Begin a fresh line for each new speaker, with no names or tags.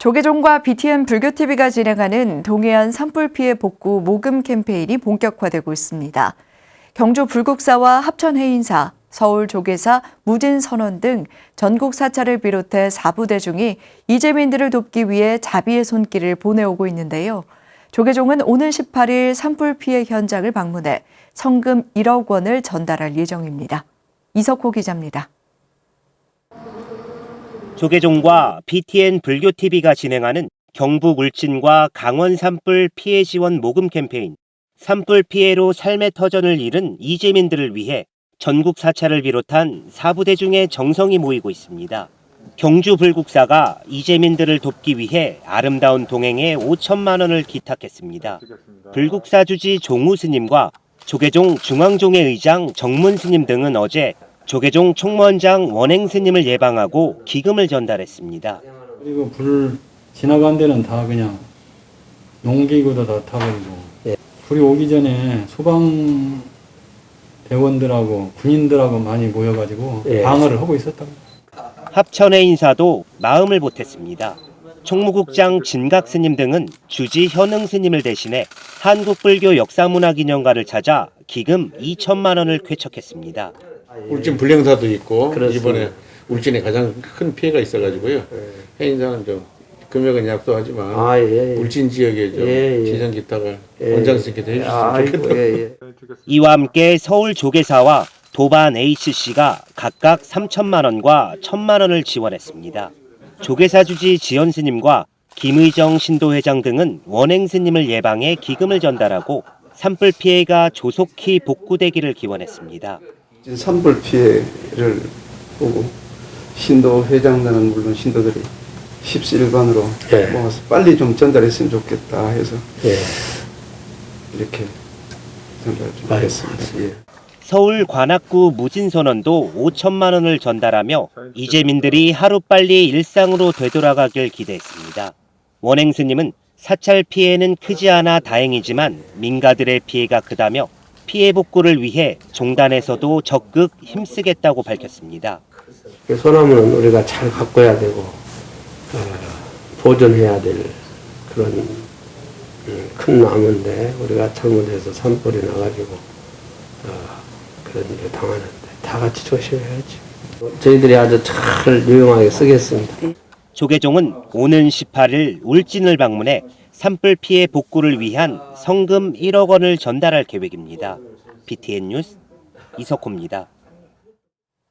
조계종과 BTN 불교TV가 진행하는 동해안 산불 피해 복구 모금 캠페인이 본격화되고 있습니다. 경주 불국사와 합천 해인사, 서울 조계사, 무진 선원 등 전국 사찰을 비롯해 4부대 중이 이재민들을 돕기 위해 자비의 손길을 보내오고 있는데요. 조계종은 오는 18일 산불 피해 현장을 방문해 성금 1억 원을 전달할 예정입니다. 이석호 기자입니다.
조계종과 BTN 불교TV가 진행하는 경북 울진과 강원 산불 피해 지원 모금 캠페인 산불 피해로 삶의 터전을 잃은 이재민들을 위해 전국 사찰을 비롯한 사부대 중에 정성이 모이고 있습니다. 경주 불국사가 이재민들을 돕기 위해 아름다운 동행에 5천만 원을 기탁했습니다. 불국사 주지 종우 스님과 조계종 중앙종회 의장 정문 스님 등은 어제 조계종 총무원장 원행 스님을 예방하고 기금을 전달했습니다.
그리고 불 지나간 데는 다 그냥 농기구도 다 타버리고
예.
불이 오기 전에 소방 대원들하고 군인들하고 많이 모여가지고
예.
방어를 하고 있었다고.
합천의 인사도 마음을 보탰습니다. 총무국장 진각 스님 등은 주지 현흥 스님을 대신해 한국불교 역사문화기념관을 찾아 기금 2천만 원을 쾌척했습니다.
울진 불량사도 있고
그렇습니다.
이번에 울진에 가장 큰 피해가 있어가지고요. 해인사는 좀 금액은 약소하지만
아, 예, 예.
울진 지역에 좀
예, 예.
지정 기탁을
예.
원장님께서 해주셨으면
아이고,
좋겠다고.
예, 예.
이와 함께 서울 조계사와 도반 HC가 각각 3천만 원과 1천만 원을 지원했습니다. 조계사 주지 지연 스님과 김의정 신도회장 등은 원행 스님을 예방해 기금을 전달하고 산불 피해가 조속히 복구되기를 기원했습니다.
산불 피해를 보고 신도 회장들은 물론 신도들이 십시일반으로
예.
모아서 빨리 좀 전달했으면 좋겠다 해서
예.
이렇게 전달 좀. 했습니다. 예.
서울 관악구 무진선언도 5천만 원을 전달하며 이재민들이 하루빨리 일상으로 되돌아가길 기대했습니다. 원행 스님은 사찰 피해는 크지 않아 다행이지만 민가들의 피해가 크다며 피해 복구를 위해 종단에서도 적극 힘쓰겠다고 밝혔습니다.
그 소나무는 우리가 잘 가꿔야 되고 어, 보존해야 될 그런 음, 큰 나무인데 우리가 잘못해서 산불이 나가지고 어, 그런 일을 당하는데 다 같이 조심해야지. 저희들이 아주 잘 유용하게 쓰겠습니다.
조계종은 오는 18일 울진을 방문해 산불 피해 복구를 위한 성금 1억 원을 전달할 계획입니다. BTN 뉴스 이석호입니다.